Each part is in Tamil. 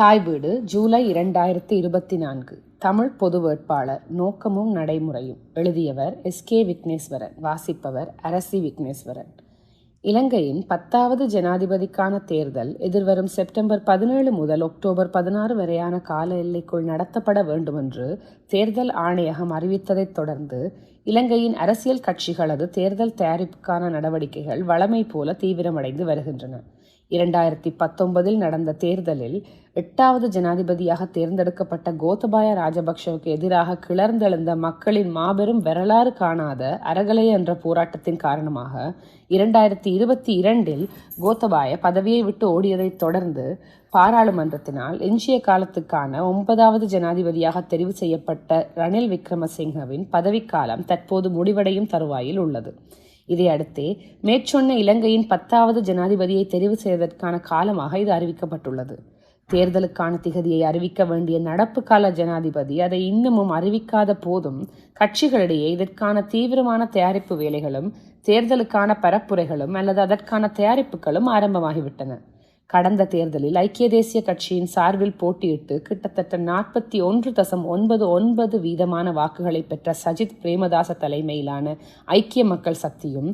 தாய் வீடு ஜூலை இரண்டாயிரத்தி இருபத்தி நான்கு தமிழ் பொது வேட்பாளர் நோக்கமும் நடைமுறையும். எழுதியவர் எஸ். கே. விக்னேஸ்வரன். வாசிப்பவர் அரசி விக்னேஸ்வரன். இலங்கையின் பத்தாவது ஜனாதிபதிக்கான தேர்தல் எதிர்வரும் செப்டம்பர் பதினேழு முதல் அக்டோபர் பதினாறு வரையான கால எல்லைக்குள் நடத்தப்பட வேண்டுமென்று தேர்தல் ஆணையகம் அறிவித்ததைத் தொடர்ந்து இலங்கையின் அரசியல் கட்சிகளது தேர்தல் தயாரிப்புக்கான நடவடிக்கைகள் வழமை போல தீவிரமடைந்து வருகின்றன. இரண்டாயிரத்தி பத்தொன்பதில் நடந்த தேர்தலில் எட்டாவது ஜனாதிபதியாக தேர்ந்தெடுக்கப்பட்ட கோத்தபாய ராஜபக்ஷவுக்கு எதிராக கிளர்ந்தெழுந்த மக்களின் மாபெரும் வரலாறு காணாத அறகலை என்ற போராட்டத்தின் காரணமாக இரண்டாயிரத்தி இருபத்தி இரண்டில் கோத்தபாய பதவியை விட்டு ஓடியதைத் தொடர்ந்து பாராளுமன்றத்தினால் எஞ்சிய காலத்துக்கான ஒன்பதாவது ஜனாதிபதியாக தெரிவு செய்யப்பட்ட ரணில் விக்ரமசிங்கவின் பதவிக்காலம் தற்போது முடிவடையும் தருவாயில் உள்ளது. இதையடுத்தே மேற்சொன்ன இலங்கையின் பத்தாவது ஜனாதிபதியை தெரிவு செய்வதற்கான காலமாக இது அறிவிக்கப்பட்டுள்ளது. தேர்தலுக்கான திகதியை அறிவிக்க வேண்டிய நடப்பு கால ஜனாதிபதி அதை இன்னமும் அறிவிக்காத போதும் கட்சிகளிடையே இதற்கான தீவிரமான தயாரிப்பு வேலைகளும் தேர்தலுக்கான பரப்புரைகளும் அல்லது அதற்கான தயாரிப்புகளும் ஆரம்பமாகிவிட்டன. கடந்த தேர்தலில் ஐக்கிய தேசிய கட்சியின் சார்பில் போட்டியிட்டு கிட்டத்தட்ட நாற்பத்தி ஒன்று தசம் ஒன்பது ஒன்பது வீதமான வாக்குகளை பெற்ற சஜித் பிரேமதாச தலைமையிலான ஐக்கிய மக்கள் சக்தியும்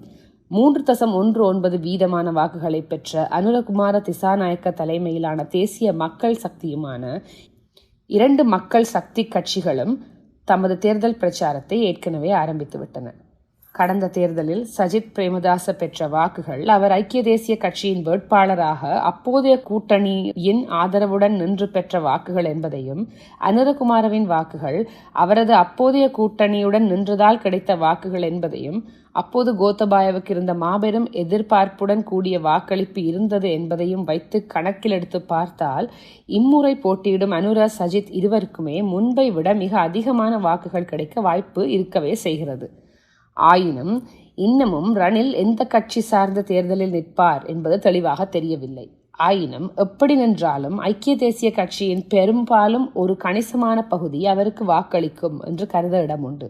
மூன்று தசம் ஒன்று ஒன்பது வீதமான வாக்குகளை பெற்ற அனுரகுமார திசாநாயக்க தலைமையிலான தேசிய மக்கள் சக்தியுமான இரண்டு மக்கள் சக்தி கட்சிகளும் தமது தேர்தல் பிரச்சாரத்தை ஏற்கனவே ஆரம்பித்துவிட்டன. கடந்த தேர்தலில் சஜித் பிரேமதாச பெற்ற வாக்குகள் அவர் ஐக்கிய தேசிய கட்சியின் வேட்பாளராக அப்போதைய கூட்டணியின் ஆதரவுடன் நின்று பெற்ற வாக்குகள் என்பதையும் அனுரகுமாரவின் வாக்குகள் அவரது அப்போதைய கூட்டணியுடன் நின்றதால் கிடைத்த வாக்குகள் என்பதையும் அப்போது கோத்தபாயவுக்கு இருந்த மாபெரும் எதிர்பார்ப்புடன் கூடிய வாக்களிப்பு இருந்தது என்பதையும் வைத்து கணக்கில் எடுத்து பார்த்தால் இம்முறை போட்டியிடும் அனுரா சஜித் இருவருக்குமே முன்பை விட மிக அதிகமான வாக்குகள் கிடைக்க வாய்ப்பு இருக்கவே செய்கிறது. ஆயினும் இன்னமும் ரணில் எந்த கட்சி சார்ந்த தேர்தலில் நிற்பார் என்பது தெளிவாக தெரியவில்லை. ஆயினும் எப்படி நின்றாலும் ஐக்கிய தேசிய கட்சியின் பெரும்பாலும் ஒரு கணிசமான பகுதி அவருக்கு வாக்களிக்கும் என்று கருத இடம் உண்டு.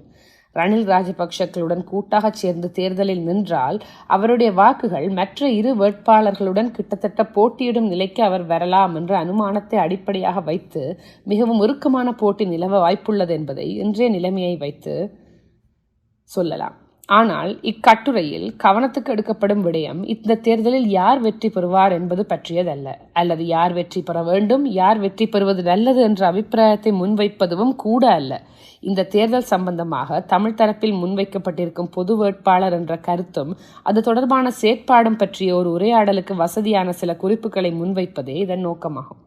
ரணில் ராஜபக்ஷக்களுடன் கூட்டாக சேர்ந்து தேர்தலில் நின்றால் அவருடைய வாக்குகள் மற்ற இரு வேட்பாளர்களுடன் கிட்டத்தட்ட போட்டியிடும் நிலைக்கு அவர் வரலாம் என்ற அனுமானத்தை அடிப்படையாக வைத்து மிகவும் உருக்கமான போட்டி நிலவ வாய்ப்புள்ளது என்பதை இன்றைய நிலைமையை வைத்து சொல்லலாம். ஆனால் இக்கட்டுரையில் கவனத்துக்கு எடுக்கப்படும் விடயம் இந்த தேர்தலில் யார் வெற்றி பெறுவார் என்பது பற்றியதல்ல. அல்லது யார் வெற்றி பெற வேண்டும் யார் வெற்றி பெறுவது நல்லது என்ற அபிப்பிராயத்தை முன்வைப்பதும் கூட அல்ல. இந்த தேர்தல் சம்பந்தமாக தமிழ் தரப்பில் முன்வைக்கப்பட்டிருக்கும் பொது வேட்பாளர் என்ற கருத்தும் அது தொடர்பான செயற்பாடும் பற்றிய ஒரு உரையாடலுக்கு வசதியான சில குறிப்புகளை முன்வைப்பதே இதன் நோக்கமாகும்.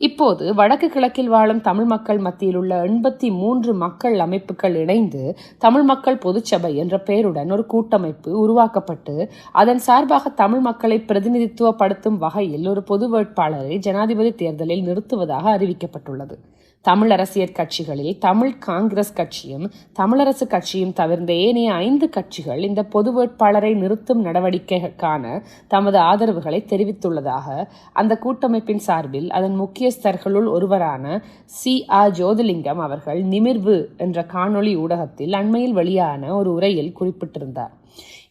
இப்போது வடக்கு கிழக்கில் வாழும் தமிழ் மக்கள் மத்தியில் உள்ள எண்பத்தி மூன்று மக்கள் அமைப்புகள் இணைந்து தமிழ் மக்கள் பொதுச்சபை என்ற பெயருடன் ஒரு கூட்டமைப்பு உருவாக்கப்பட்டு அதன் சார்பாக தமிழ் மக்களை பிரதிநிதித்துவப்படுத்தும் வகையில் ஒரு பொது வேட்பாளரை ஜனாதிபதி தேர்தலில் நிறுத்துவதாக அறிவிக்கப்பட்டுள்ளது. தமிழ் அரசியற் கட்சிகளில் தமிழ் காங்கிரஸ் கட்சியும் தமிழரசு கட்சியும் தவிர்ந்த ஏனைய ஐந்து கட்சிகள் இந்த பொது வேட்பாளரை நிறுத்தும் நடவடிக்கைக்கான தமது ஆதரவுகளை தெரிவித்துள்ளதாக அந்த கூட்டமைப்பின் சார்பில் அதன் முக்கியஸ்தர்களுள் ஒருவரான சி. ஆர் ஜோதிலிங்கம் அவர்கள் நிமிர்வு என்ற காணொளி ஊடகத்தில் அண்மையில் வெளியான ஒரு உரையில் குறிப்பிட்டிருந்தார்.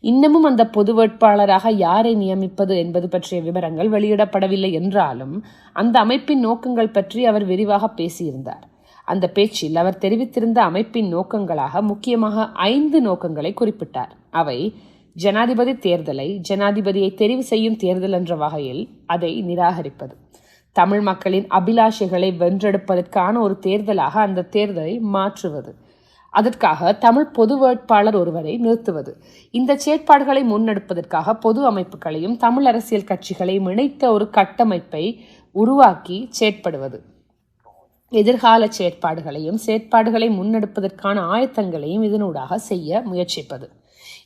இன்னமும் அந்த பொது வேட்பாளராக யாரை நியமிப்பது என்பது பற்றிய விவரங்கள் வெளியிடப்படவில்லை என்றாலும் அந்த அமைப்பின் நோக்கங்கள் பற்றி அவர் விரிவாக பேசியிருந்தார். அந்த பேச்சில் அவர் தெரிவித்திருந்த அமைப்பின் நோக்கங்களாக முக்கியமாக ஐந்து நோக்கங்களை குறிப்பிட்டார். அவை ஜனாதிபதி தேர்தலை ஜனாதிபதியை தெரிவு செய்யும் தேர்தல் என்ற வகையில் அதை நிராகரிப்பது. தமிழ் மக்களின் அபிலாஷைகளை வென்றெடுப்பதற்கான ஒரு தேர்தலாக அந்த தேர்தலை மாற்றுவது. அதற்காக தமிழ் பொது வேட்பாளர் ஒருவரை நிறுத்துவது. இந்த செயற்பாடுகளை முன்னெடுப்பதற்காக பொது அமைப்புகளையும் தமிழ் அரசியல் கட்சிகளையும் இணைத்த ஒரு கட்டமைப்பை உருவாக்கி செயற்படுவது. எதிர்கால செயற்பாடுகளையும் செயற்பாடுகளை முன்னெடுப்பதற்கான ஆயத்தங்களையும் இதனூடாக செய்ய முயற்சிப்பது.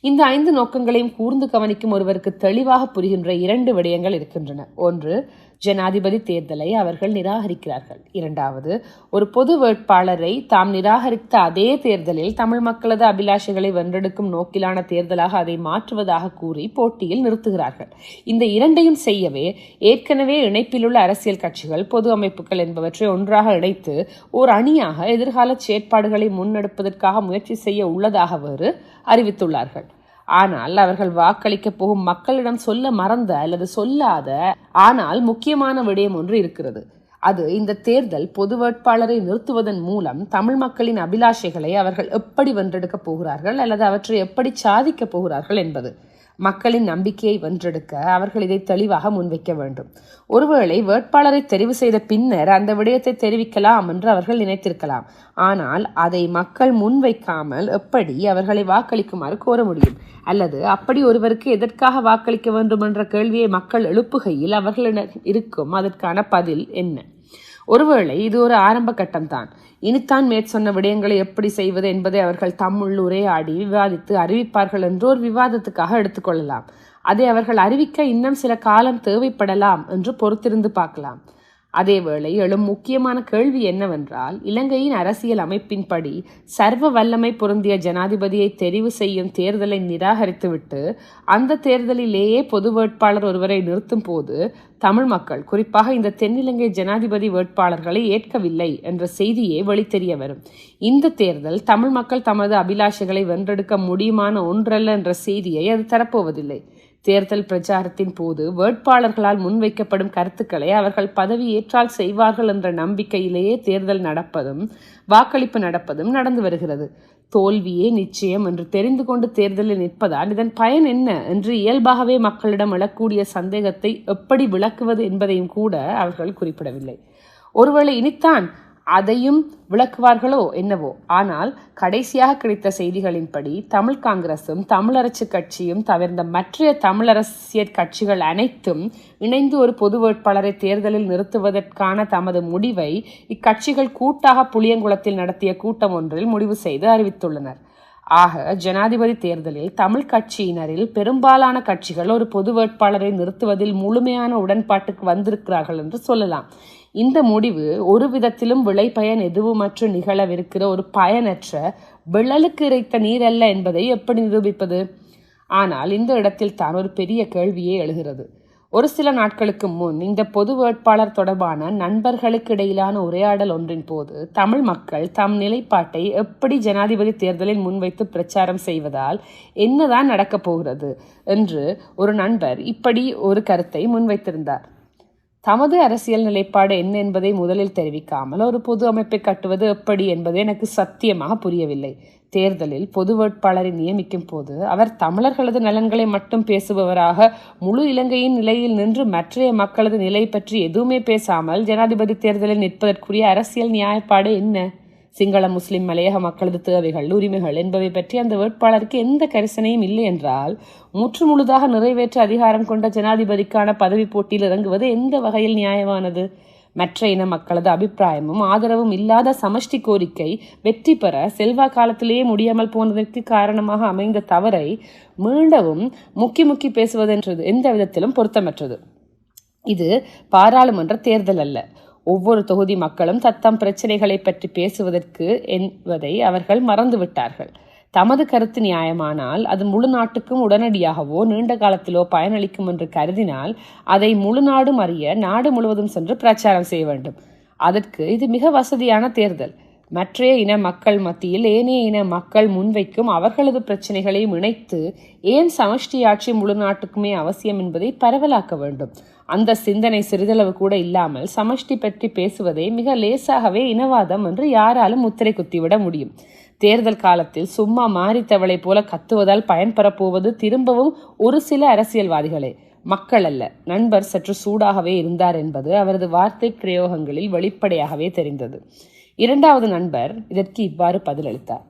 இந்த ஐந்து நோக்கங்களையும் கூர்ந்து கவனிக்கும் ஒருவருக்கு தெளிவாக புரிகின்ற இரண்டு விடயங்கள் இருக்கின்றன. ஒன்று ஜனாதிபதி தேர்தலை அவர்கள் நிராகரிக்கிறார்கள். இரண்டாவது ஒரு பொது வேட்பாளரை தாம் நிராகரித்த அதே தேர்தலில் தமிழ் மக்களது அபிலாஷைகளை வென்றெடுக்கும் நோக்கிலான தேர்தலாக அதை மாற்றுவதாக கூறி போட்டியில் நிறுத்துகிறார்கள். இந்த இரண்டையும் செய்யவே ஏற்கனவே இணைப்பிலுள்ள அரசியல் கட்சிகள் பொது அமைப்புகள் என்பவற்றை ஒன்றாக இணைத்து ஓர் அணியாக எதிர்கால செயற்பாடுகளை முன்னெடுப்பதற்காக முயற்சி செய்ய உள்ளதாக வேறு அறிவித்துள்ளார்கள். ஆனால் அவர்கள் வாக்களிக்க போகும் மக்களிடம் சொல்ல மறந்த அல்லது சொல்லாத ஆனால் முக்கியமான விடயம் ஒன்று இருக்கிறது. அது இந்த தேர்தல் பொது வேட்பாளரை நிறுத்துவதன் மூலம் தமிழ் மக்களின் அபிலாஷைகளை அவர்கள் எப்படி வென்றெடுக்கப் போகிறார்கள் அல்லது அவற்றை எப்படி சாதிக்கப் போகிறார்கள் என்பது. மக்களின் நம்பிக்கையை வென்றெடுக்க அவர்கள் இதை தெளிவாக முன்வைக்க வேண்டும். ஒருவேளை வேட்பாளரை தெரிவு செய்த பின்னர் அந்த விடயத்தை தெரிவிக்கலாம் என்று அவர்கள் நினைத்திருக்கலாம். ஆனால் அதை மக்கள் முன்வைக்காமல் எப்படி அவர்களை வாக்களிக்குமாறு கோர முடியும்? அல்லது அப்படி ஒருவருக்கு எதற்காக வாக்களிக்க வேண்டும் என்ற கேள்வியை மக்கள் எழுப்புகையில் அவர்களிடம் இருக்கும் அதற்கான பதில் என்ன? ஒருவேளை இது ஒரு ஆரம்ப கட்டம்தான். இனித்தான் மேற்சொன்ன விடயங்களை எப்படி செய்வது என்பதை அவர்கள் தம்முள் உரையாடி விவாதித்து அறிவிப்பார்கள் என்று ஒரு விவாதத்துக்காக எடுத்துக்கொள்ளலாம் அதை அவர்கள் அறிவிக்க இன்னும் சில காலம் தேவைப்படலாம் என்று பொறுத்திருந்து பார்க்கலாம். அதேவேளை எழும் முக்கியமான கேள்வி என்னவென்றால் இலங்கையின் அரசியல் அமைப்பின்படி சர்வ வல்லமை பொருந்திய ஜனாதிபதியை தெரிவு செய்யும் தேர்தலை நிராகரித்துவிட்டு அந்த தேர்தலிலேயே பொது வேட்பாளர் ஒருவரை நிறுத்தும் போது தமிழ் மக்கள் குறிப்பாக இந்த தென்னிலங்கை ஜனாதிபதி வேட்பாளர்களை ஏற்கவில்லை என்ற செய்தியே வெளித்தெரிய வரும் இந்த தேர்தல் தமிழ் மக்கள் தமது அபிலாஷைகளை வென்றெடுக்க முடியுமான ஒன்றல்ல என்ற செய்தியை அது தரப்போவதில்லை. தேர்தல் பிரச்சாரத்தின் போது வேட்பாளர்களால் முன்வைக்கப்படும் கருத்துக்களை அவர்கள் பதவி ஏற்றால் செய்வார்கள் என்ற நம்பிக்கையிலேயே தேர்தல் நடப்பதும் வாக்களிப்பு நடப்பதும் நடந்து வருகிறது. தோல்வியே நிச்சயம் என்று தெரிந்து கொண்டு தேர்தலில் நிற்பதால் இதன் பயன் என்ன என்று இயல்பாகவே மக்களிடம் எழக்கூடிய சந்தேகத்தை எப்படி விளக்குவது என்பதையும் கூட அவர்கள் குறிப்பிடவில்லை. ஒருவேளை இனித்தான் அதையும் விளக்குவார்களோ என்னவோ. ஆனால் கடைசியாக கிடைத்த செய்திகளின்படி தமிழ் காங்கிரசும் தமிழரசு கட்சியும் தவிர்ந்த மற்ற தமிழரசியற் கட்சிகள் அனைத்தும் இணைந்து ஒரு பொது வேட்பாளரை தேர்தலில் நிறுத்துவதற்கான தமது முடிவை இக்கட்சிகள் கூட்டாக புளியங்குளத்தில் நடத்திய கூட்டம் ஒன்றில் முடிவு செய்து அறிவித்துள்ளனர். ஆக ஜனாதிபதி தேர்தலில் தமிழ் கட்சியினரில் பெரும்பாலான கட்சிகள் ஒரு பொது வேட்பாளரை நிறுத்துவதில் முழுமையான உடன்பாட்டுக்கு வந்திருக்கிறார்கள் என்று சொல்லலாம். இந்த முடிவு ஒரு விதத்திலும் விளை பயன் எதுவுமற்று நிகழவிருக்கிற ஒரு பயனற்ற விழலுக்கு இறைத்த நீர் அல்ல என்பதை எப்படி நிரூபிப்பது? ஆனால் இந்த இடத்தில் தான் ஒரு பெரிய கேள்வியே எழுகிறது. ஒரு சில நாட்களுக்கு முன் இந்த பொது வேட்பாளர் தொடர்பான நண்பர்களுக்கு இடையிலான உரையாடல் ஒன்றின் போது தமிழ் மக்கள் தம் நிலைப்பாட்டை எப்படி ஜனாதிபதி தேர்தலில் முன்வைத்து பிரச்சாரம் செய்வதால் என்னதான் நடக்கப் போகிறது என்று ஒரு நண்பர் இப்படி ஒரு கருத்தை முன்வைத்திருந்தார். தமது அரசியல் நிலைப்பாடு என்ன என்பதை முதலில் தெரிவிக்காமல் ஒரு பொது அமைப்பை கட்டுவது எப்படி என்பது எனக்கு சத்தியமாக புரியவில்லை. தேர்தலில் பொது வேட்பாளரை நியமிக்கும் போது அவர் தமிழர்களது நலன்களை மட்டும் பேசுபவராக முழு இலங்கையின் நிலையில் நின்று மற்றைய மக்களது நிலை பற்றி எதுவுமே பேசாமல் ஜனாதிபதி தேர்தலில் நிற்பதற்குரிய அரசியல் நியாயப்பாடு என்ன? சிங்கள முஸ்லிம் மலையக மக்களது தேவைகள் உரிமைகள் என்பவை பற்றி அந்த வேட்பாளருக்கு எந்த கரிசனையும் இல்லை என்றால் முற்று முழுதாக நிறைவேற்ற அதிகாரம் கொண்ட ஜனாதிபதிக்கான பதவி போட்டியில் இறங்குவது எந்த வகையில் நியாயமானது? மற்ற இன மக்களது அபிப்பிராயமும் ஆதரவும் இல்லாத சமஷ்டி கோரிக்கை வெற்றி பெற செல்வா காலத்திலேயே முடியாமல் போனதற்கு காரணமாக அமைந்த தவறை மீண்டவும் முக்கி முக்கி பேசுவதென்றது எந்த விதத்திலும் பொருத்தமற்றது. இது பாராளுமன்ற தேர்தல் அல்ல. ஒவ்வொரு தொகுதி மக்களும் தத்தம் பிரச்சனைகளை பற்றி பேசுவதற்கு என்பதை அவர்கள் மறந்துவிட்டார்கள். தமது கருத்து நியாயமானால் அது முழு நாட்டுக்கும் உடனடியாகவோ நீண்ட காலத்திலோ பயனளிக்கும் என்று கருதினால் அதை முழு நாடும் அறிய நாடு முழுவதும் சென்று பிரச்சாரம் செய்ய வேண்டும். அதற்கு இது மிக வசதியான தேர்தல். மற்றைய இன மக்கள் மத்தியில் ஏனைய இன மக்கள் முன்வைக்கும் அவர்களது பிரச்சனைகளையும் இணைத்து ஏன் சமஷ்டி ஆட்சி முழு நாட்டுக்குமே அவசியம் என்பதை பரவலாக்க வேண்டும். அந்த சிந்தனை சிறிதளவு கூட இல்லாமல் சமஷ்டி பற்றி பேசுவதை மிக லேசாகவே இனவாதம் என்று யாராலும் முத்திரை குத்திவிட முடியும். தேர்தல் காலத்தில் சும்மா மாறித்தவளை போல கத்துவதால் பயன்பெறப்போவது திரும்பவும் ஒரு சில அரசியல்வாதிகளே. மக்கள் அல்ல நண்பர் சற்று சூடாகவே இருந்தார் என்பது அவரது வார்த்தை பிரயோகங்களில் வெளிப்படையாகவே தெரிந்தது. இரண்டாவது நண்பர் இதற்கு இவ்வாறு பதிலளித்தார்.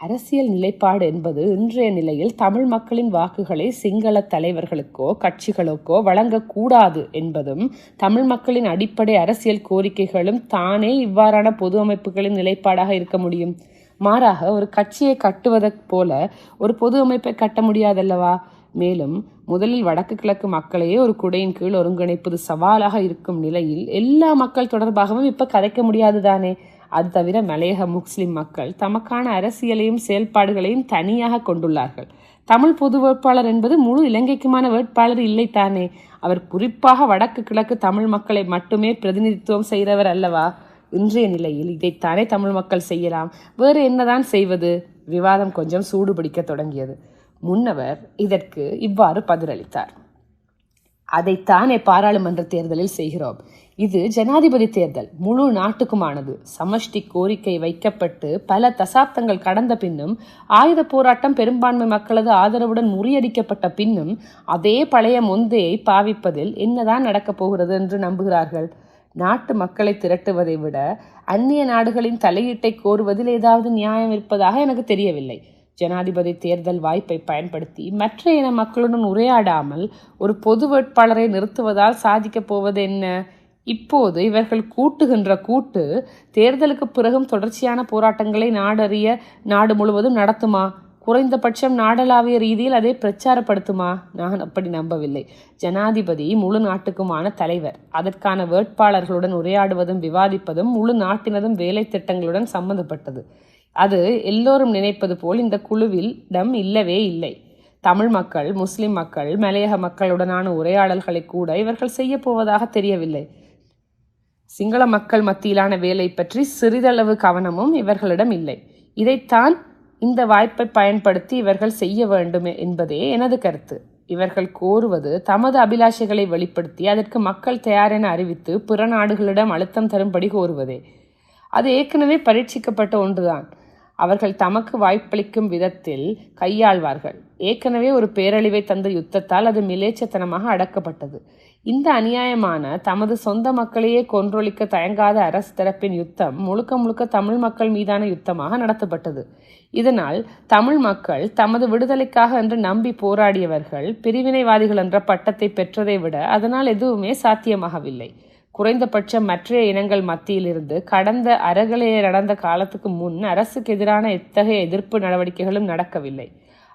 அரசியல் நிலைப்பாடு என்பது இன்றைய நிலையில் தமிழ் மக்களின் வாக்குகளை சிங்கள தலைவர்களுக்கோ கட்சிகளுக்கோ வழங்கக்கூடாது என்பதும் தமிழ் மக்களின் அடிப்படை அரசியல் கோரிக்கைகளும் தானே இவ்வாறான பொது அமைப்புகளின் நிலைப்பாடாக இருக்க முடியும்? மாறாக ஒரு கட்சியை கட்டுவதைப் போல ஒரு பொது அமைப்பை கட்ட முடியாதல்லவா? மேலும் முதலில் வடக்கு கிழக்கு மக்களையே ஒரு குடையின் கீழ் ஒருங்கிணைப்பது சவாலாக இருக்கும் நிலையில் எல்லா மக்கள் தொடர்பாகவும் இப்ப கதைக்க முடியாது தானே அது தவிர மலையக முஸ்லிம் மக்கள் தமக்கான அரசியலையும் செயல்பாடுகளையும் தனியாக கொண்டுள்ளார்கள். தமிழ் பொது வேட்பாளர் என்பது முழு இலங்கைக்குமான வேட்பாளர் இல்லை தானே. அவர் குறிப்பாக வடக்கு கிழக்கு தமிழ் மக்களை மட்டுமே பிரதிநிதித்துவம் செய்கிறவர் அல்லவா? இன்றைய நிலையில் இதைத்தானே தமிழ் மக்கள் செய்யலாம். வேறு என்னதான் செய்வது? விவாதம் கொஞ்சம் சூடுபிடிக்க தொடங்கியது. முன்னவர் இதற்கு இவ்வாறு பதிலளித்தார். அதைத்தானே பாராளுமன்ற தேர்தலில் செய்கிறோம். இது ஜனாதிபதி தேர்தல் முழு நாட்டுக்குமானது. சமஷ்டி கோரிக்கை வைக்கப்பட்டு பல தசாப்தங்கள் கடந்த பின்னும் ஆயுத போராட்டம் பெரும்பான்மை மக்களது ஆதரவுடன் முறியடிக்கப்பட்ட பின்னும் அதே பழைய முந்தையை பாவிப்பதில் என்னதான் நடக்கப் போகிறது என்று நம்புகிறார்கள். நாட்டு மக்களை திரட்டுவதை விட அந்நிய நாடுகளின் தலையீட்டை கோருவதில் ஏதாவது நியாயம் இருப்பதாக எனக்கு தெரியவில்லை. ஜனாதிபதி தேர்தல் வாய்ப்பை பயன்படுத்தி மற்ற இன மக்களுடன் உரையாடாமல் ஒரு பொது வேட்பாளரை நிறுத்துவதால் சாதிக்கப் போவது என்ன? இப்போது இவர்கள் கூட்டுகின்ற கூட்டு தேர்தலுக்கு பிறகும் தொடர்ச்சியான போராட்டங்களை நாடறிய நாடு முழுவதும் நடத்துமா? குறைந்தபட்சம் நாடளாவிய ரீதியில் அதை பிரச்சாரப்படுத்துமா? நான் அப்படி நம்பவில்லை. ஜனாதிபதி முழு நாட்டுக்குமான தலைவர். அதற்கான வேட்பாளர்களுடன் உரையாடுவதும் விவாதிப்பதும் முழு நாட்டினதும் வேலை திட்டங்களுடன் சம்பந்தப்பட்டது. அது எல்லோரும் நினைப்பது போல் இந்த குழுவில் இடம் இல்லவே இல்லை. தமிழ் மக்கள் முஸ்லிம் மக்கள் மலையக மக்களுடனான உரையாடல்களை கூட இவர்கள் செய்ய போவதாக தெரியவில்லை. சிங்கள மக்கள் மத்தியிலான வேலை பற்றி சிறிதளவு கவனமும் இவர்களிடம் இல்லை. இதைத்தான் இந்த வாய்ப்பை பயன்படுத்தி இவர்கள் செய்ய வேண்டும் என்பதே எனது கருத்து. இவர்கள் கோருவது தமது அபிலாஷைகளை வெளிப்படுத்தி அதற்கு மக்கள் தயார் என அறிவித்து பிற நாடுகளிடம் அழுத்தம் தரும்படி கோருவதே. அது ஏற்கனவே பரீட்சிக்கப்பட்ட ஒன்றுதான். அவர்கள் தமக்கு வாய்ப்பளிக்கும் விதத்தில் கையாள்வார்கள். ஏற்கனவே ஒரு பேரழிவை தந்த யுத்தத்தால் அது மிலேச்சத்தனமாக அடக்கப்பட்டது. இந்த அநியாயமான தமது சொந்த மக்களையே கொன்றொழிக்க தயங்காத அரசு தரப்பின் யுத்தம் முழுக்க முழுக்க தமிழ் மக்கள் மீதான யுத்தமாக நடத்தப்பட்டது. இதனால் தமிழ் மக்கள் தமது விடுதலைக்காக என்று நம்பி போராடியவர்கள் பிரிவினைவாதிகள் என்ற பட்டத்தை பெற்றதை விட அதனால் எதுவுமே சாத்தியமாகவில்லை. குறைந்தபட்சம் மற்ற இனங்கள் மத்தியிலிருந்து கடந்த அறகலையை நடந்த காலத்துக்கு முன் அரசுக்கு எதிரான எத்தகைய எதிர்ப்பு நடவடிக்கைகளும் நடக்கவில்லை.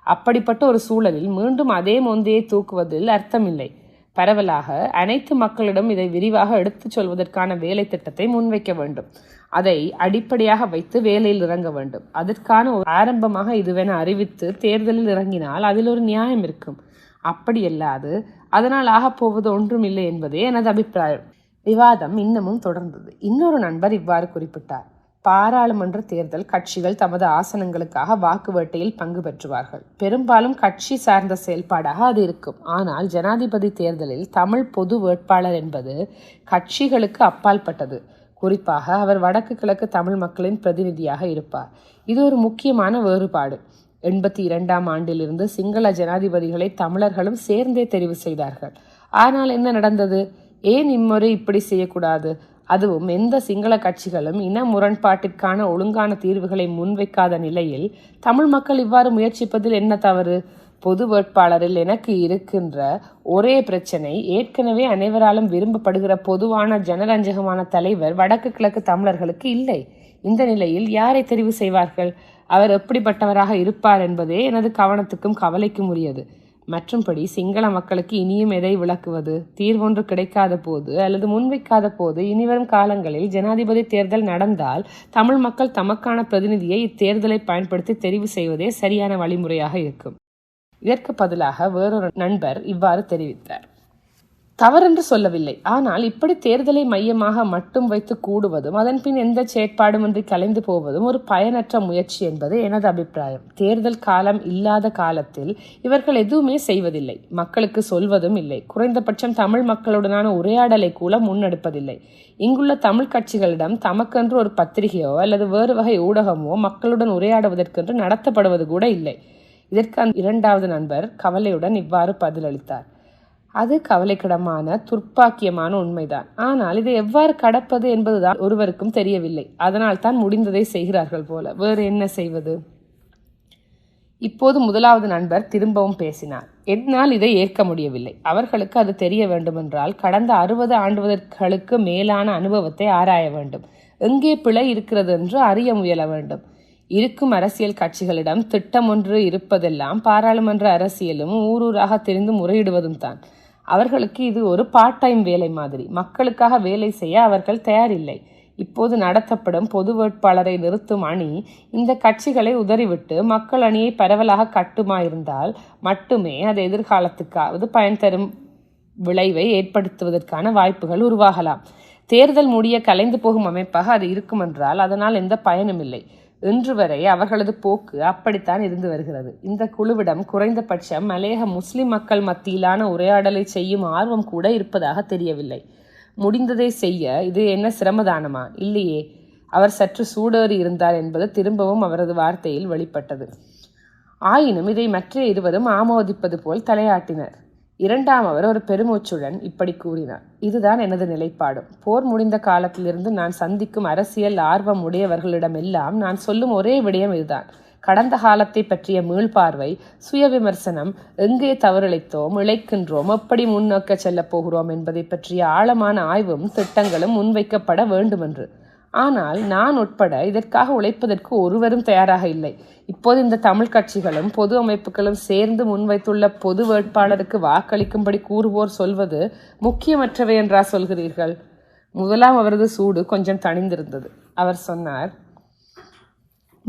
அப்படிப்பட்ட ஒரு சூழலில் மீண்டும் அதே மொந்தையை தூக்குவதில் அர்த்தமில்லை. பரவலாக அனைத்து மக்களிடம் இதை விரிவாக எடுத்துச் சொல்வதற்கான வேலை திட்டத்தை முன்வைக்க வேண்டும். அதை அடிப்படையாக வைத்து வேலையில் இறங்க வேண்டும். அதற்கான ஒரு ஆரம்பமாக இதுவென அறிவித்து தேர்தலில் இறங்கினால் அதில் ஒரு நியாயம் இருக்கும். அப்படியல்லாது அதனால் ஆகப்போவது ஒன்றுமில்லை என்பதே எனது அபிப்பிராயம். விவாதம் இன்னமும் தொடர்ந்தது. இன்னொரு நண்பர் இவ்வாறு குறிப்பிட்டார். பாராளுமன்ற தேர்தல் கட்சிகள் தமது ஆசனங்களுக்காக வாக்கு வேட்டையில் பங்கு பெற்றுவார்கள். பெரும்பாலும் கட்சி சார்ந்த செயல்பாடாக அது இருக்கும். ஆனால் ஜனாதிபதி தேர்தலில் தமிழ் பொது வேட்பாளர் என்பது கட்சிகளுக்கு அப்பால்பட்டது குறிப்பாக அவர் வடக்கு கிழக்கு தமிழ் மக்களின் பிரதிநிதியாக இருப்பார். இது ஒரு முக்கியமான வேறுபாடு. எண்பத்தி இரண்டாம் ஆண்டிலிருந்து சிங்கள ஜனாதிபதிகளை தமிழர்களும் சேர்ந்தே தெரிவு செய்தார்கள். ஆனால் என்ன நடந்தது? ஏன் இம்முறை இப்படி செய்யக்கூடாது? அதுவும் எந்த சிங்கள கட்சிகளும் இன முரண்பாட்டிற்கான ஒழுங்கான தீர்வுகளை முன்வைக்காத நிலையில் தமிழ் மக்கள் இவ்வாறு முயற்சிப்பதில் என்ன தவறு? பொது வேட்பாளரில் எனக்கு இருக்கின்ற ஒரே பிரச்சனை ஏற்கனவே அனைவராலும் விரும்பப்படுகிற பொதுவான ஜனரஞ்சகமான தலைவர் வடக்கு கிழக்கு தமிழர்களுக்கு இல்லை. இந்த நிலையில் யாரை தெரிவு செய்வார்கள்? அவர் எப்படிப்பட்டவராக இருப்பார் என்பதே எனது கவனத்துக்கும் கவலைக்கும் உரியது. மற்றும்படி சிங்கள மக்களுக்கு இனியும் எதை விளக்குவது? தீர்வொன்று கிடைக்காத போது அல்லது முன்வைக்காத போது இனிவரும் காலங்களில் ஜனாதிபதி தேர்தல் நடந்தால் தமிழ் மக்கள் தமக்கான பிரதிநிதியை இத்தேர்தலை பயன்படுத்தி தெரிவு செய்வதே சரியான வழிமுறையாக இருக்கும். இதற்கு பதிலாக வேறொரு நண்பர் இவ்வாறு தெரிவித்தார். தவறென்று சொல்லவில்லை. ஆனால் இப்படி தேர்தலை மையமாக மட்டும் வைத்து கூடுவதும் அதன் பின் எந்த செயற்பாடுமின்றி கலைந்து போவதும் ஒரு பயனற்ற முயற்சி என்பது எனது அபிப்பிராயம். தேர்தல் காலம் இல்லாத காலத்தில் இவர்கள் எதுவுமே செய்வதில்லை. மக்களுக்கு சொல்வதும் இல்லை. குறைந்தபட்சம் தமிழ் மக்களுடனான உரையாடலை கூட முன்னெடுப்பதில்லை. இங்குள்ள தமிழ் கட்சிகளிடம் தமக்கென்று ஒரு பத்திரிகையோ அல்லது வேறு வகை ஊடகமோ மக்களுடன் உரையாடுவதற்கென்று நடத்தப்படுவது கூட இல்லை. இதற்கு இரண்டாவது நண்பர் கவலையுடன் இவ்வாறு பதிலளித்தார். அது கவலைக்கிடமான துர்ப்பாக்கியமான உண்மைதான். ஆனால் இதை எவ்வாறு கடப்பது என்பதுதான் ஒருவருக்கும் தெரியவில்லை. அதனால் தான் முடிந்ததை செய்கிறார்கள் போல. வேறு என்ன செய்வது? இப்போது முதலாவது நண்பர் திரும்பவும் பேசினார். என்னால் இதை ஏற்க முடியவில்லை. அவர்களுக்கு அது தெரிய வேண்டுமென்றால் கடந்த அறுபது ஆண்டுகளுக்கு மேலான அனுபவத்தை ஆராய வேண்டும். எங்கே பிழை இருக்கிறது என்று அறிய முயல வேண்டும். இருக்கும் அரசியல் கட்சிகளிடம் திட்டம் ஒன்று இருப்பதெல்லாம் பாராளுமன்ற அரசியலும் ஊரூராக தெரிந்து முறையிடுவதும் தான் அவர்களுக்கு இது ஒரு பார்ட் டைம் வேலை மாதிரி. மக்களுக்காக வேலை செய்ய அவர்கள் தயாரில்லை. இப்போது நடத்தப்படும் பொது வேட்பாளரை நிறுத்தும் அணி இந்த கட்சிகளை உதறிவிட்டு மக்கள் அணியை பரவலாக கட்டுமாயிருந்தால் மட்டுமே அது எதிர்காலத்துக்காவது பயன் தரும் விளைவை ஏற்படுத்துவதற்கான வாய்ப்புகள் உருவாகலாம். தேர்தல் முடிய கலைந்து போகும் அமைப்பாக அது இருக்குமென்றால் அதனால் எந்த பயனும் இல்லை இன்று வரை அவர்களது போக்கு அப்படித்தான் இருந்து வருகிறது. இந்த குழுவிடம் குறைந்தபட்சம் மலையக முஸ்லிம் மக்கள் மத்தியிலான உரையாடலை செய்யும் ஆர்வம் கூட இருப்பதாக தெரியவில்லை. முடிந்ததை செய்ய இது என்ன சிரமதானமா? இல்லையே. அவர் சற்று சூடேறி இருந்தார் என்பது திரும்பவும் அவரது வார்த்தையில் வெளிப்பட்டது. ஆயினும் இதை மற்ற இருவரும் ஆமோதிப்பது போல் தலையாட்டினர். இரண்டாம் அவர் ஒரு பெருமூச்சுடன் இப்படி கூறினார். இதுதான் எனது நிலைப்பாடும் போர் முடிந்த காலத்திலிருந்து நான் சந்திக்கும் அரசியல் ஆர்வம் உடையவர்களிடமெல்லாம் நான் சொல்லும் ஒரே விடயம் இதுதான். கடந்த காலத்தை பற்றிய மீள்பார்வை சுய விமர்சனம் எங்கே தவறிழைத்தோம் இழைக்கின்றோம் எப்படி முன்னோக்க செல்லப் போகிறோம் என்பதை பற்றிய ஆழமான ஆய்வும் திட்டங்களும் முன்வைக்கப்பட வேண்டுமென்று. ஆனால் நான் உட்பட இதற்காக உழைப்பதற்கு ஒருவரும் தயாராக இல்லை. இப்போது இந்த தமிழ் கட்சிகளும் பொது அமைப்புகளும் சேர்ந்து முன்வைத்துள்ள பொது வேட்பாளருக்கு வாக்களிக்கும்படி கூறுவோர் சொல்வது முக்கியமற்றவை என்றா சொல்கிறீர்கள்? முதலாம் அவரது சூடு கொஞ்சம் தணிந்திருந்தது. அவர் சொன்னார்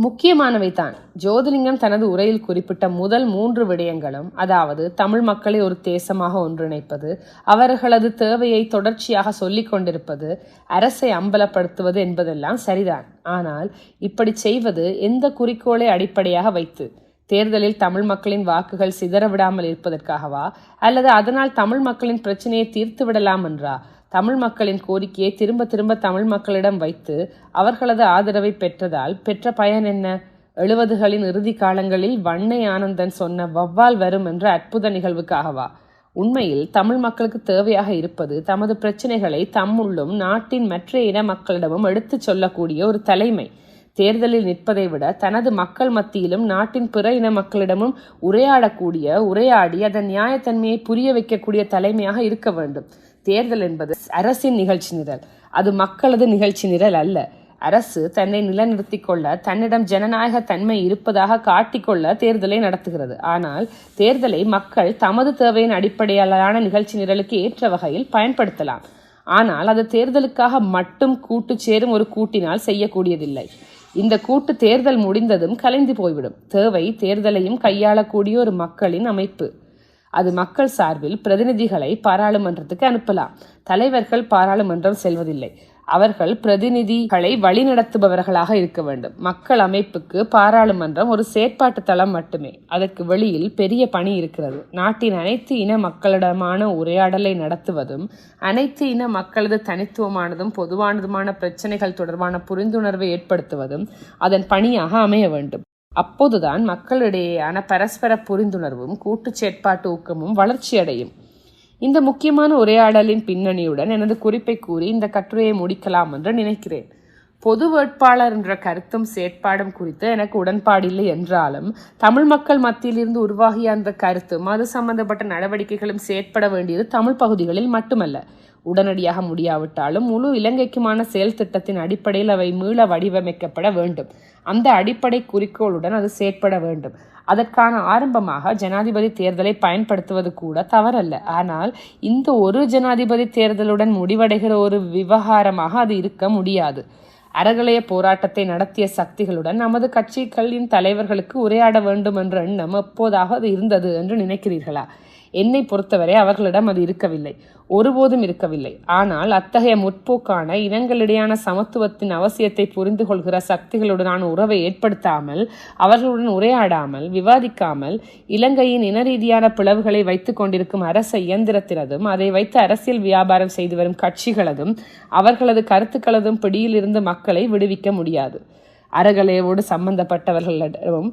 முக்கியமானவை தான் ஜோதிலிங்கம் தனது உரையில் குறிப்பிட்ட முதல் மூன்று விடயங்களும் அதாவது தமிழ் மக்களை ஒரு தேசமாக ஒன்றிணைப்பது அவர்களது தேவையை தொடர்ச்சியாக சொல்லிக் கொண்டிருப்பது அரசை அம்பலப்படுத்துவது என்பதெல்லாம் சரிதான். ஆனால் இப்படி செய்வது எந்த குறிக்கோளை அடிப்படையாக வைத்து? தேர்தலில் தமிழ் மக்களின் வாக்குகள் சிதற விடாமல் இருப்பதற்காகவா? அல்லது அதனால் தமிழ் மக்களின் பிரச்சனையை தீர்த்து விடலாம் என்றா? தமிழ் மக்களின் கோரிக்கையை திரும்ப திரும்ப தமிழ் மக்களிடம் வைத்து அவர்களது ஆதரவை பெற்றதால் பெற்ற பயன் என்ன? எழுபதுகளின் இறுதி காலங்களில் வண்ணை ஆனந்தன் சொன்ன வவ்வால் வரும் என்ற அற்புத நிகழ்வுக்காகவா? உண்மையில் தமிழ் மக்களுக்கு தேவையாக இருப்பது தமது பிரச்சனைகளை தம்முள்ளும் நாட்டின் மற்ற இன மக்களிடமும் எடுத்துச் சொல்லக்கூடிய ஒரு தலைமை. தேர்தலில் நிற்பதை விட தனது மக்கள் மத்தியிலும் நாட்டின் பிற இன மக்களிடமும் உரையாடக்கூடிய உரையாடி அதன் நியாயத்தன்மையை புரிய வைக்கக்கூடிய தலைமையாக இருக்க வேண்டும். தேர்தல் என்பது அரசின் நிகழ்ச்சி நிரல். அது மக்களது நிகழ்ச்சி நிரல் அல்ல. அரசு தன்னை நிலைநிறுத்திக் கொள்ள தன்னிடம் ஜனநாயக தன்மை இருப்பதாக காட்டிக்கொள்ள தேர்தலை நடத்துகிறது. ஆனால் தேர்தலை மக்கள் தமது தேவையின் அடிப்படையிலான நிகழ்ச்சி நிரலுக்கு ஏற்ற வகையில் பயன்படுத்தலாம். ஆனால் அது தேர்தலுக்காக மட்டும் கூட்டு சேரும் ஒரு கூட்டினால் செய்யக்கூடியதில்லை. இந்த கூட்டு தேர்தல் முடிந்ததும் கலைந்து போய்விடும். தேவை தேர்தலையும் கையாளக்கூடிய ஒரு மக்களின் அமைப்பு. அது மக்கள் சார்பில் பிரதிநிதிகளை பாராளுமன்றத்துக்கு அனுப்பலாம். தலைவர்கள் பாராளுமன்றம் செல்வதில்லை. அவர்கள் பிரதிநிதிகளை வழிநடத்துபவர்களாக இருக்க வேண்டும். மக்கள் அமைப்புக்கு பாராளுமன்றம் ஒரு செயற்பாட்டு தளம் மட்டுமே. அதற்கு வெளியில் பெரிய பணி இருக்கிறது. நாட்டின் அனைத்து இன மக்களிடமான உரையாடலை நடத்துவதும் அனைத்து இன மக்களது தனித்துவமானதும் பொதுவானதுமான பிரச்சனைகள் தொடர்பான புரிந்துணர்வை ஏற்படுத்துவதும் அதன் பணியாக அமைய வேண்டும். அப்போதுதான் மக்களிடையேயான பரஸ்பர புரிந்துணர்வும் கூட்டு செயற்பாட்டு ஊக்கமும் வளர்ச்சியடையும். இந்த முக்கியமான உரையாடலின் பின்னணியுடன் எனது குறிப்பை கூறி இந்த கட்டுரையை முடிக்கலாம் என்று நினைக்கிறேன். பொது வேட்பாளர் என்ற கருத்தும் செயற்பாடும் குறித்து எனக்கு உடன்பாடில்லை என்றாலும் தமிழ் மக்கள் மத்தியிலிருந்து உருவாகிய அந்த கருத்தும் அது சம்பந்தப்பட்ட நடவடிக்கைகளும் செயற்பட வேண்டியது தமிழ் பகுதிகளில் மட்டுமல்ல உடனடியாக முடியாவிட்டாலும் முழு இலங்கைக்குமான செயல் திட்டத்தின் அடிப்படையில் அவை மீள வடிவமைக்கப்பட வேண்டும். அந்த அடிப்படை குறிக்கோளுடன் அது செயற்பட வேண்டும். அதற்கான ஆரம்பமாக ஜனாதிபதி தேர்தலை பயன்படுத்துவது கூட தவறல்ல. ஆனால் இந்த ஒரு ஜனாதிபதி தேர்தலுடன் முடிவடைகிற ஒரு விவகாரமாக அது இருக்க முடியாது. அறகலைய போராட்டத்தை நடத்திய சக்திகளுடன் நமது கட்சிகளின் தலைவர்களுக்கு உரையாட வேண்டும் என்ற எண்ணம் எப்போதாவது இருந்தது என்று நினைக்கிறீர்களா? என்னை பொறுத்தவரை அவர்களிடம் அது இருக்கவில்லை. ஒருபோதும் இருக்கவில்லை. ஆனால் அத்தகைய முற்போக்கான இனங்களிடையான சமத்துவத்தின் அவசியத்தை புரிந்து கொள்கிற சக்திகளுடனான உறவை ஏற்படுத்தாமல் அவர்களுடன் உரையாடாமல் விவாதிக்காமல் இலங்கையின் இன ரீதியான பிளவுகளை வைத்துக் கொண்டிருக்கும் அரச இயந்திரத்தினதும் அதை வைத்து அரசியல் வியாபாரம் செய்து வரும் கட்சிகளதும் அவர்களது கருத்துக்களதும் பிடியிலிருந்து மக்களை விடுவிக்க முடியாது. அறகலையோடு சம்பந்தப்பட்டவர்களிடமும்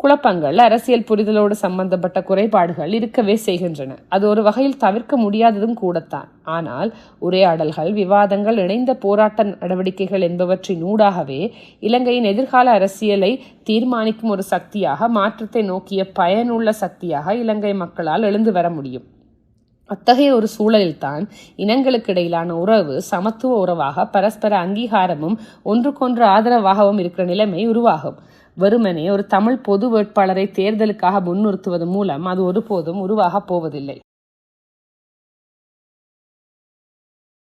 குழப்பங்கள் அரசியல் புரிதலோடு சம்பந்தப்பட்ட குறைபாடுகள் இருக்கவே செய்கின்றன. அது ஒரு வகையில் தவிர்க்க முடியாததும் கூடத்தான். ஆனால் உரையாடல்கள் விவாதங்கள் இணைந்த போராட்ட நடவடிக்கைகள் என்பவற்றின் ஊடாகவே இலங்கையின் எதிர்கால அரசியலை தீர்மானிக்கும் ஒரு சக்தியாக மாற்றத்தை நோக்கிய பயனுள்ள சக்தியாக இலங்கை மக்களால் எழுந்து வர முடியும். அத்தகைய ஒரு சூழலில்தான் இனங்களுக்கு இடையிலான உறவு சமத்துவ உறவாக பரஸ்பர அங்கீகாரமும் ஒன்றுக்கொன்று ஆதரவாகவும் இருக்கிற நிலைமை உருவாகும். வெறுமனே ஒரு தமிழ் பொது வேட்பாளரை தேர்தலுக்காக முன்னிறுத்துவது மூலம் அது ஒருபோதும் உருவாகப் போவதில்லை.